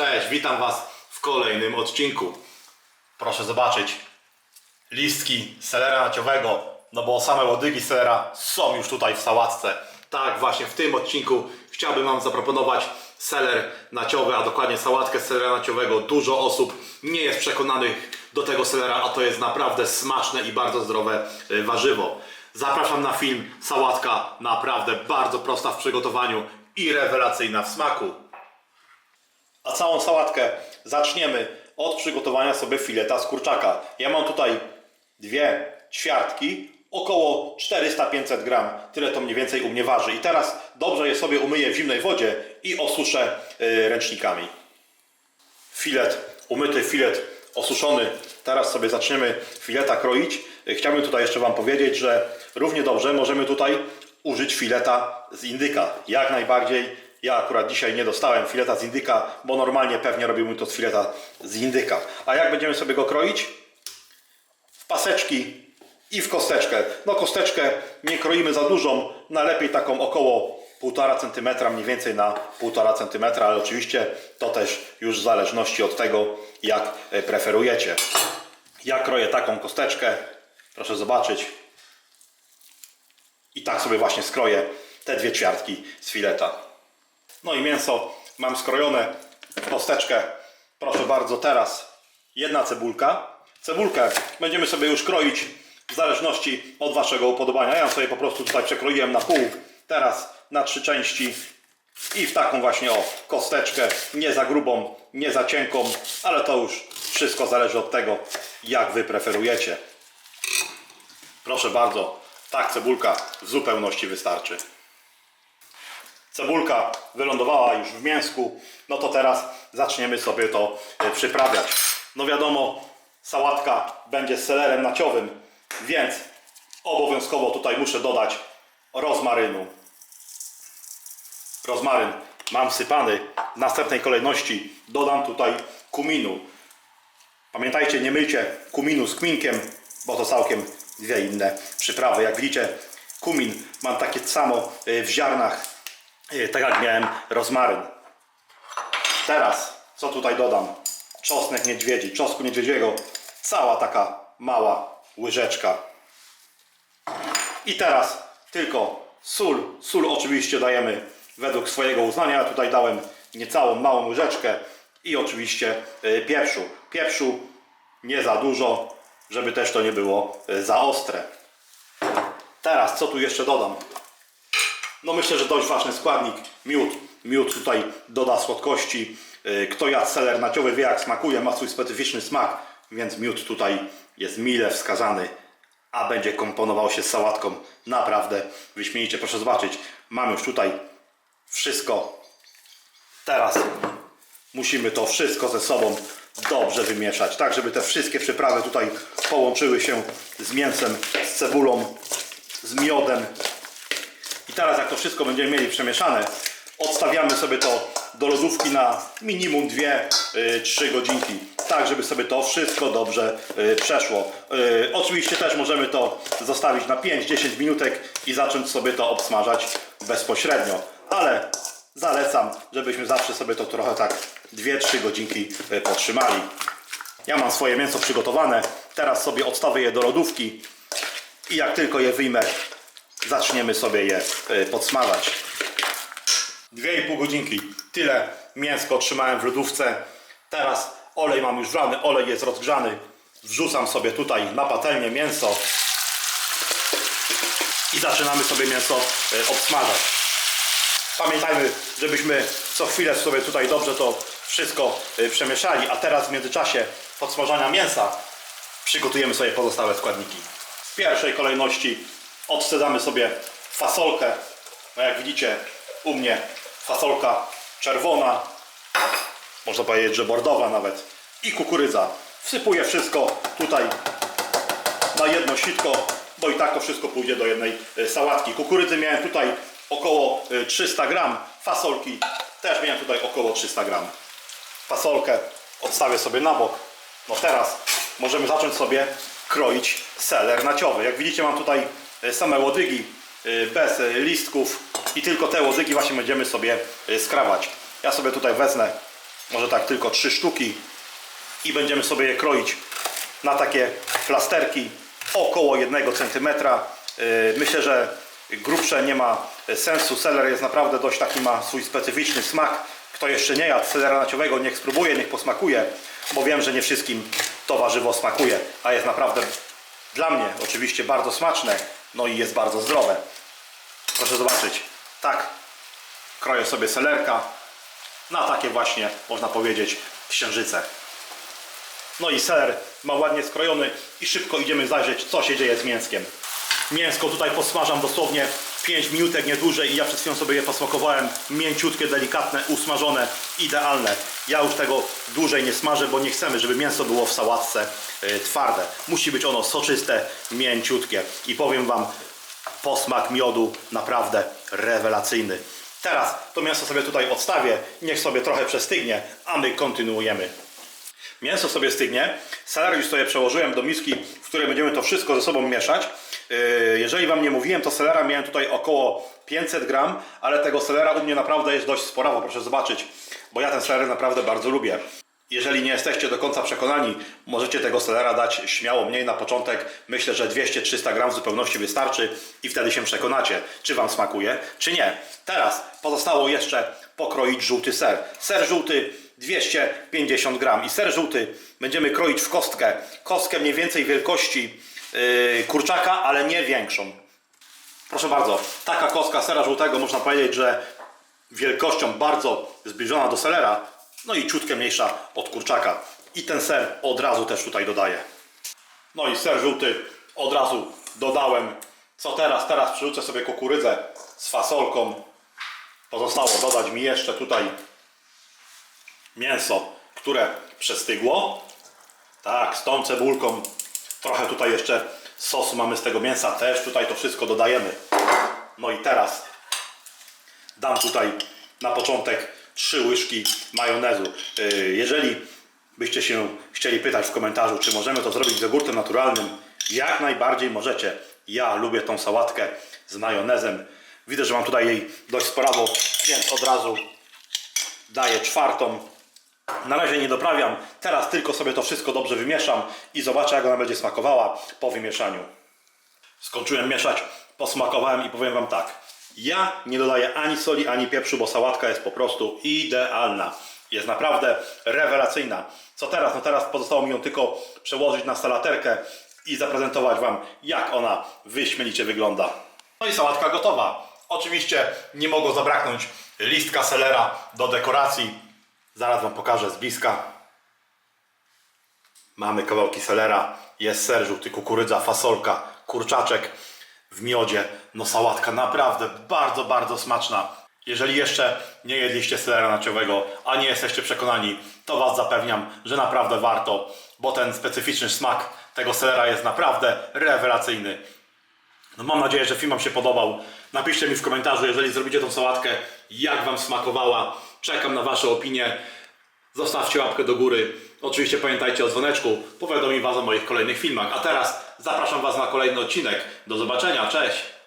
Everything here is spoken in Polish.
Cześć, witam Was w kolejnym odcinku. Proszę zobaczyć listki selera naciowego, no bo same łodygi selera są już tutaj w sałatce. Tak, właśnie w tym odcinku chciałbym Wam zaproponować seler naciowy, a dokładnie sałatkę selera naciowego. Dużo osób nie jest przekonanych do tego selera, a to jest naprawdę smaczne i bardzo zdrowe y, warzywo. Zapraszam na film Sałatka, naprawdę bardzo prosta w przygotowaniu i rewelacyjna w smaku. A całą sałatkę zaczniemy od przygotowania sobie fileta z kurczaka. Ja mam tutaj dwie ćwiartki, około 400-500 gram. Tyle to mniej więcej u mnie waży. I teraz dobrze je sobie umyję w zimnej wodzie i osuszę y, ręcznikami. Filet, umyty filet osuszony. Teraz sobie zaczniemy fileta kroić. Y, Chciałbym tutaj jeszcze Wam powiedzieć, że równie dobrze możemy tutaj użyć fileta z indyka. Jak najbardziej. Ja akurat dzisiaj nie dostałem fileta z indyka, bo normalnie pewnie robiłbym to z fileta z indyka. A jak będziemy sobie go kroić? W paseczki i w kosteczkę. No kosteczkę nie kroimy za dużą, najlepiej taką około 1,5 cm, mniej więcej na 1,5 cm, ale oczywiście to też już w zależności od tego, jak e, preferujecie. Ja kroję taką kosteczkę, proszę zobaczyć. I tak sobie właśnie skroję te dwie ćwiartki z fileta. No i mięso mam skrojone w kosteczkę. Proszę bardzo, teraz jedna cebulka. Cebulkę będziemy sobie już kroić w zależności od Waszego upodobania. Ja sobie po prostu tutaj przekroiłem na pół. Teraz na trzy części i w taką właśnie o kosteczkę. Nie za grubą, nie za cienką, ale to już wszystko zależy od tego, jak Wy preferujecie. Proszę bardzo, tak cebulka w zupełności wystarczy. Cebulka wylądowała już w mięsku, no to teraz zaczniemy sobie to e, przyprawiać. No wiadomo, sałatka będzie z selerem naciowym, więc obowiązkowo tutaj muszę dodać rozmarynu. Rozmaryn mam sypany. W następnej kolejności dodam tutaj kuminu. Pamiętajcie, nie myjcie kuminu z kminkiem, bo to całkiem dwie inne przyprawy. Jak widzicie, kumin mam takie samo y, w ziarnach, tak jak miałem rozmaryn. Teraz, co tutaj dodam? Czosnek niedźwiedzi, czosnku niedźwiedziego, cała taka mała łyżeczka. I teraz tylko sól. Sól oczywiście dajemy według swojego uznania. Ja tutaj dałem niecałą małą łyżeczkę i oczywiście y, pieprzu. Pieprzu nie za dużo, żeby też to nie było y, za ostre. Teraz co tu jeszcze dodam? No myślę, że dość ważny składnik miód. Miód tutaj doda słodkości. Y, Kto jadł seler naciowy wie jak smakuje, ma swój specyficzny smak, więc miód tutaj jest mile wskazany, a będzie komponował się z sałatką naprawdę wyśmienicie. Proszę zobaczyć, mam już tutaj wszystko. Teraz musimy to wszystko ze sobą dobrze wymieszać, tak żeby te wszystkie przyprawy tutaj połączyły się z mięsem, z cebulą, z miodem. I teraz jak to wszystko będziemy mieli przemieszane, odstawiamy sobie to do lodówki na minimum 2-3 godzinki, tak żeby sobie to wszystko dobrze y, przeszło. Y, Oczywiście też możemy to zostawić na 5-10 minutek i zacząć sobie to obsmażać bezpośrednio, ale zalecam, żebyśmy zawsze sobie to trochę tak 2-3 godzinki y, potrzymali. Ja mam swoje mięso przygotowane, teraz sobie odstawię je do lodówki i jak tylko je wyjmę, zaczniemy sobie je y, podsmażać. 2,5 godzinki. Tyle mięsko trzymałem w lodówce. Teraz olej mam już wlany, olej jest rozgrzany. Wrzucam sobie tutaj na patelnię mięso i zaczynamy sobie mięso y, obsmażać. Pamiętajmy, żebyśmy co chwilę sobie tutaj dobrze to wszystko y, przemieszali, a teraz w międzyczasie podsmażania mięsa przygotujemy sobie pozostałe składniki. W pierwszej kolejności odcedzamy sobie fasolkę. No jak widzicie, u mnie fasolka czerwona, można powiedzieć, że bordowa nawet, i kukurydza. Wsypuję wszystko tutaj na jedno sitko, bo i tak to wszystko pójdzie do jednej y, sałatki. Kukurydzy miałem tutaj około y, 300 gram, fasolki też miałem tutaj około 300 gram. Fasolkę odstawię sobie na bok. No teraz możemy zacząć sobie kroić seler naciowy. Jak widzicie mam tutaj same łodygi y, bez y, listków i tylko te łodygi właśnie będziemy sobie skrawać. Ja sobie tutaj wezmę może tak tylko trzy sztuki i będziemy sobie je kroić na takie plasterki około 1 cm. Myślę, że grubsze nie ma sensu. Seler jest naprawdę dość taki, ma swój specyficzny smak. Kto jeszcze nie jadł selera naciowego, niech spróbuje, niech posmakuje, bo wiem, że nie wszystkim to warzywo smakuje, a jest naprawdę dla mnie oczywiście bardzo smaczne, no i jest bardzo zdrowe. Proszę zobaczyć, tak kroję sobie selerka na takie właśnie, można powiedzieć, księżyce. No i ser ma ładnie skrojony i szybko idziemy zajrzeć, co się dzieje z mięskiem. Mięsko tutaj posmażam dosłownie 5 minutek, nie dłużej i ja przed chwilą sobie je posmakowałem. Mięciutkie, delikatne, usmażone, idealne. Ja już tego dłużej nie smażę, bo nie chcemy, żeby mięso było w sałatce y, twarde. Musi być ono soczyste, mięciutkie. I powiem Wam, posmak miodu naprawdę rewelacyjny. Teraz to mięso sobie tutaj odstawię, niech sobie trochę przestygnie, a my kontynuujemy. Mięso sobie stygnie. Seler już sobie przełożyłem do miski, w której będziemy to wszystko ze sobą mieszać. Yy, Jeżeli Wam nie mówiłem, to selera miałem tutaj około 500 gram, ale tego selera u mnie naprawdę jest dość sporawo, proszę zobaczyć, bo ja ten seler naprawdę bardzo lubię. Jeżeli nie jesteście do końca przekonani, możecie tego selera dać śmiało mniej na początek. Myślę, że 200-300 gram w zupełności wystarczy i wtedy się przekonacie, czy Wam smakuje, czy nie. Teraz pozostało jeszcze pokroić żółty ser. Ser żółty 250 gram i ser żółty będziemy kroić w kostkę. Kostkę mniej więcej wielkości yy, kurczaka, ale nie większą. Proszę bardzo, taka kostka sera żółtego można powiedzieć, że wielkością bardzo zbliżona do selera, no i ciutkę mniejsza od kurczaka. I ten ser od razu też tutaj dodaję. No i ser żółty od razu dodałem. Co teraz? Teraz przerzucę sobie kukurydzę z fasolką. Pozostało dodać mi jeszcze tutaj mięso, które przestygło. Tak, z tą cebulką. Trochę tutaj jeszcze sosu mamy z tego mięsa. Też tutaj to wszystko dodajemy. No i teraz dam tutaj na początek trzy łyżki majonezu. Yy, Jeżeli byście się chcieli pytać w komentarzu, czy możemy to zrobić z jogurtem naturalnym, jak najbardziej możecie. Ja lubię tą sałatkę z majonezem. Widzę, że mam tutaj jej dość sporawo, więc od razu daję czwartą. Na razie nie doprawiam. Teraz tylko sobie to wszystko dobrze wymieszam i zobaczę, jak ona będzie smakowała po wymieszaniu. Skończyłem mieszać, posmakowałem i powiem Wam tak. Ja nie dodaję ani soli, ani pieprzu, bo sałatka jest po prostu idealna. Jest naprawdę rewelacyjna. Co teraz? No teraz pozostało mi ją tylko przełożyć na salaterkę i zaprezentować Wam, jak ona wyśmienicie wygląda. No i sałatka gotowa. Oczywiście nie mogło zabraknąć listka selera do dekoracji. Zaraz Wam pokażę z bliska. Mamy kawałki selera, jest ser żółty, kukurydza, fasolka, kurczaczek w miodzie. No sałatka naprawdę bardzo, bardzo smaczna. Jeżeli jeszcze nie jedliście selera naciowego, a nie jesteście przekonani, to Was zapewniam, że naprawdę warto, bo ten specyficzny smak tego selera jest naprawdę rewelacyjny. No mam nadzieję, że film Wam się podobał. Napiszcie mi w komentarzu, jeżeli zrobicie tą sałatkę, jak Wam smakowała. Czekam na Wasze opinie. Zostawcie łapkę do góry. Oczywiście pamiętajcie o dzwoneczku. Powiadomi Was o moich kolejnych filmach. A teraz zapraszam Was na kolejny odcinek. Do zobaczenia. Cześć!